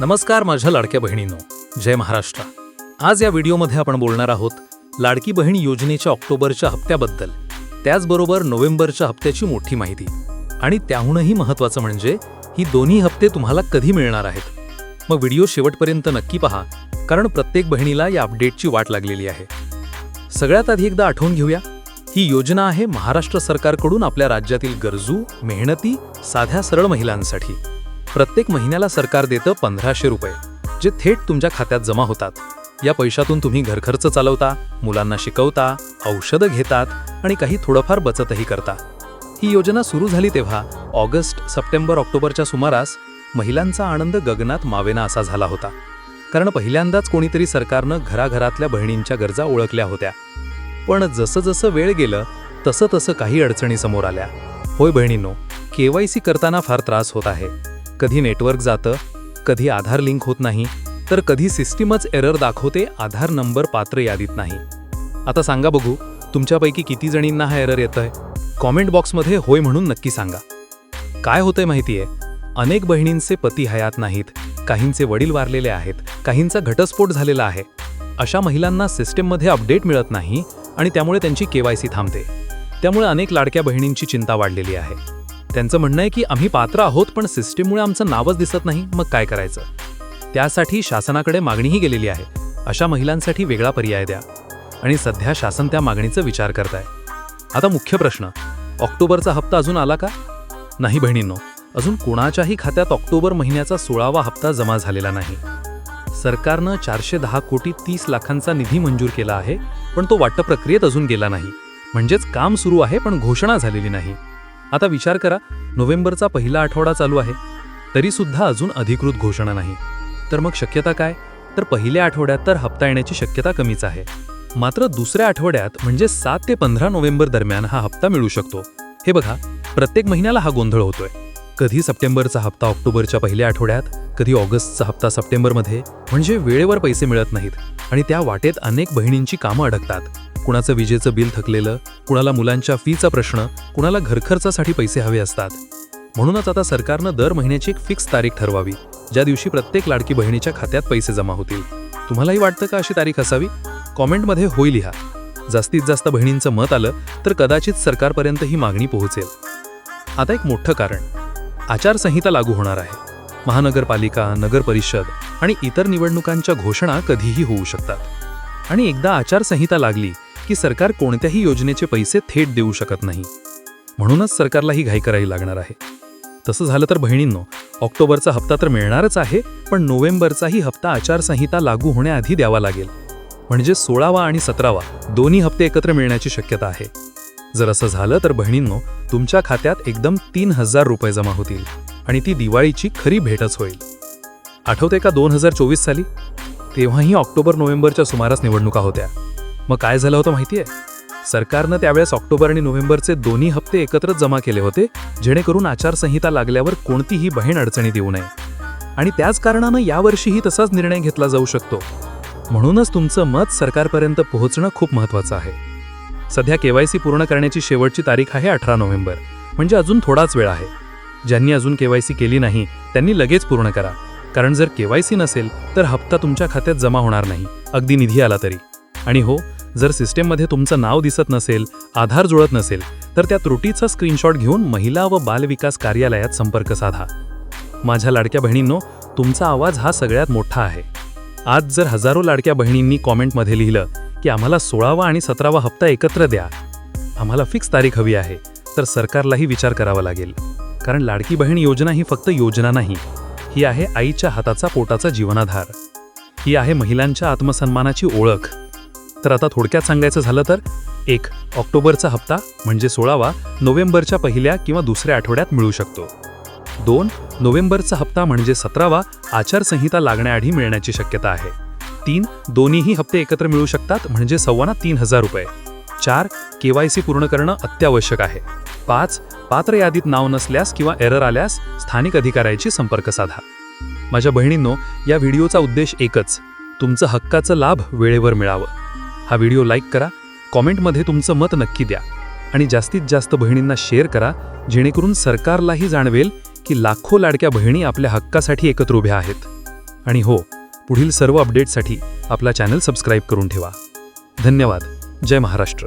नमस्कार माझ्या लाडक्या बहिणींनो. जय महाराष्ट्र. आज या व्हिडिओमध्ये आपण बोलणार आहोत लाडकी बहीण योजनेच्या ऑक्टोबरच्या हप्त्याबद्दल. त्याचबरोबर नोव्हेंबरच्या हप्त्याची मोठी माहिती. आणि त्याहूनही महत्त्वाचं म्हणजे ही दोन्ही हप्ते तुम्हाला कधी मिळणार आहेत? मग व्हिडिओ शेवटपर्यंत नक्की पहा कारण प्रत्येक बहिणीला या अपडेटची वाट लागलेली आहे. सगळ्यात आधी एकदा आठवून घेऊया. ही योजना आहे महाराष्ट्र सरकारकडून आपल्या राज्यातील गरजू मेहनती साध्या सरळ महिलांसाठी. प्रत्येक महिन्याला सरकार देतं पंधराशे रुपये जे थेट तुमच्या खात्यात जमा होतात. या पैशातून तुम्ही घरखर्च चालवता मुलांना शिकवता औषधं घेतात आणि काही थोडंफार बचतही करता. ही योजना सुरू झाली तेव्हा ऑगस्ट सप्टेंबर ऑक्टोबरच्या सुमारास महिलांचा आनंद गगनात मावेना असा झाला होता. कारण पहिल्यांदाच कोणीतरी सरकारनं घराघरातल्या बहिणींच्या गरजा ओळखल्या होत्या. पण जसं जसं वेळ गेलं तसं तसं काही अडचणी समोर आल्या. होय बहिणींनो केवायसी करताना फार त्रास होत आहे. कधी नेटवर्क जातं कधी आधार लिंक होत नाही तर कधी सिस्टीमच एरर दाखवते आधार नंबर पात्र यादीत नाही. आता सांगा बघू तुमच्यापैकी किती जणींना हा एरर येतंय? कॉमेंट बॉक्समध्ये होय म्हणून नक्की सांगा. काय होतंय माहितीये? अनेक बहिणींचे पती हयात नाहीत काहींचे वडील वारलेले आहेत काहींचा घटस्फोट झालेला आहे. अशा महिलांना सिस्टीममध्ये अपडेट मिळत नाही आणि त्यामुळे त्यांची केवायसी थांबते. त्यामुळे अनेक लाडक्या बहिणींची चिंता वाढलेली आहे. त्यांचं म्हणणं आहे की आम्ही पात्र आहोत पण सिस्टीममुळे आमचं नावच दिसत नाही. मग काय करायचं? त्यासाठी शासनाकडे मागणीही गेलेली आहे. अशा महिलांसाठी वेगळा पर्याय द्या. आणि सध्या शासन त्या मागणीचा विचार करत आहे आता मुख्य प्रश्न. ऑक्टोबरचा हप्ता अजून आला का? नाही बहिणींनो. अजून कुणाच्याही खात्यात ऑक्टोबर महिन्याचा सोळावा हप्ता जमा झालेला नाही. सरकारनं चारशे दहा कोटी तीस लाखांचा निधी मंजूर केला आहे पण तो वाटप प्रक्रियेत अजून गेला नाही. म्हणजेच काम सुरू आहे पण घोषणा झालेली नाही. आता विचार करा नोव्हेंबरचा पहिला आठवडा चालू आहे. तरी सुद्धा अजून अधिकृत घोषणा नाही. तर मग शक्यता काय? तर पहिल्या आठवड्यात तर हप्ता येण्याची शक्यता कमीच आहे. मात्र दुसऱ्या आठवड्यात म्हणजे सात ते पंधरा नोव्हेंबर दरम्यान हा हप्ता मिळू शकतो. हे बघा प्रत्येक महिन्याला हा गोंधळ होतोय. कधी सप्टेंबरचा हप्ता ऑक्टोबरच्या पहिल्या आठवड्यात कधी ऑगस्टचा हप्ता सप्टेंबरमध्ये म्हणजे वेळेवर पैसे मिळत नाहीत. आणि त्या वाटेत अनेक बहिणींची कामं अडकतात. कुणाचं विजेचं बिल थकलेलं कुणाला मुलांच्या फीचा प्रश्न कुणाला घरखर्चासाठी पैसे हवे असतात. म्हणूनच आता सरकारनं दर महिन्याची एक फिक्स तारीख ठरवावी ज्या दिवशी प्रत्येक लाडकी बहिणीच्या खात्यात पैसे जमा होतील. तुम्हालाही वाटतं का अशी तारीख असावी? कॉमेंटमध्ये होई लिहा. जास्तीत जास्त बहिणींचं मत आलं तर कदाचित सरकारपर्यंत ही मागणी पोहोचेल. आता एक मोठं कारण. आचारसंहिता लागू होणार आहे. महानगरपालिका नगरपरिषद आणि इतर निवडणुकांच्या घोषणा कधीही होऊ शकतात. आणि एकदा आचारसंहिता लागली की सरकार कोणत्याही योजनेचे पैसे थेट देऊ शकत नाही. म्हणूनच सरकारला ही घाई करावी लागणार आहे. तसं झालं तर बहिणींनो ऑक्टोबरचा हप्ता तर मिळणारच आहे पण नोव्हेंबरचाही हप्ता आचारसंहिता लागू होण्याआधी द्यावा लागेल. म्हणजे सोळावा आणि सतरावा दोन्ही हप्ते एकत्र मिळण्याची शक्यता आहे. जर असं झालं तर बहिणींनो तुमच्या खात्यात एकदम तीन हजार रुपये जमा होतील आणि ती दिवाळीची खरी भेटच होईल. आठवते का दोन हजार चोवीस साली? तेव्हाही ऑक्टोबर नोव्हेंबरच्या सुमारास निवडणुका होत्या. मग काय झालं होतं माहितीये? सरकारनं त्यावेळेस ऑक्टोबर आणि नोव्हेंबरचे दोन्ही हप्ते एकत्रच जमा केले होते जेणेकरून आचारसंहिता लागल्यावर कोणतीही बहीण अडचणी देऊ नये. आणि त्याच कारणानं यावर्षीही तसाच निर्णय घेतला जाऊ शकतो. म्हणूनच तुमचं मत सरकारपर्यंत पोहोचणं खूप महत्त्वाचं आहे. सध्या केवायसी पूर्ण करण्याची शेवटची तारीख आहे अठरा नोव्हेंबर. म्हणजे अजून थोडाच वेळ आहे. ज्यांनी अजून केवायसी केली नाही त्यांनी लगेच पूर्ण करा. कारण जर केवायसी नसेल तर हप्ता तुमच्या खात्यात जमा होणार नाही. अगदी निधी आला तरी. आणि हो जर सिस्टीममध्ये तुमचं नाव दिसत नसेल आधार जुळत नसेल तर त्या त्रुटीचा स्क्रीनशॉट घेऊन महिला व बालविकास कार्यालयात संपर्क साधा. माझ्या लाडक्या बहिणींनो तुमचा आवाज हा सगळ्यात मोठा आहे. आज जर हजारो लाडक्या बहिणींनी कॉमेंटमध्ये लिहिलं की आम्हाला सोळावा आणि सतरावा हप्ता एकत्र द्या आम्हाला फिक्स तारीख हवी आहे तर सरकारलाही विचार करावा लागेल. कारण लाडकी बहीण योजना ही फक्त योजना नाही ही आहे आईच्या हाताचा पोटाचा जीवनाधार. ही आहे महिलांच्या आत्मसन्मानाची ओळख. तर आता थोडक्यात सांगायचं झालं तर एक ऑक्टोबरचा हप्ता म्हणजे सोळावा नोव्हेंबरच्या पहिल्या किंवा दुसऱ्या आठवड्यात मिळू शकतो. दोन नोव्हेंबरचा हप्ता म्हणजे सतरावा आचारसंहिता लागण्याआधी मिळण्याची शक्यता आहे. तीन दोन्हीही हप्ते एकत्र मिळू शकतात म्हणजे सव्वाना तीन हजार रुपये. चार केवायसी पूर्ण करणं अत्यावश्यक आहे. पाच पात्र यादीत नाव नसल्यास किंवा एरर आल्यास स्थानिक अधिकाऱ्याशी संपर्क साधा. माझ्या बहिणींनो या व्हिडिओचा उद्देश एकच तुमचं हक्काचं लाभ वेळेवर मिळावं. हा व्हिडिओ लाईक करा कॉमेंटमध्ये तुमचं मत नक्की द्या आणि जास्तीत जास्त बहिणींना शेअर करा जेणेकरून सरकारलाही जाणवेल की लाखो लाडक्या बहिणी आपल्या हक्कासाठी एकत्र उभ्या आहेत. आणि हो पुढील सर्व अपडेटसाठी आपला चॅनल सबस्क्राईब करून ठेवा. धन्यवाद. जय महाराष्ट्र.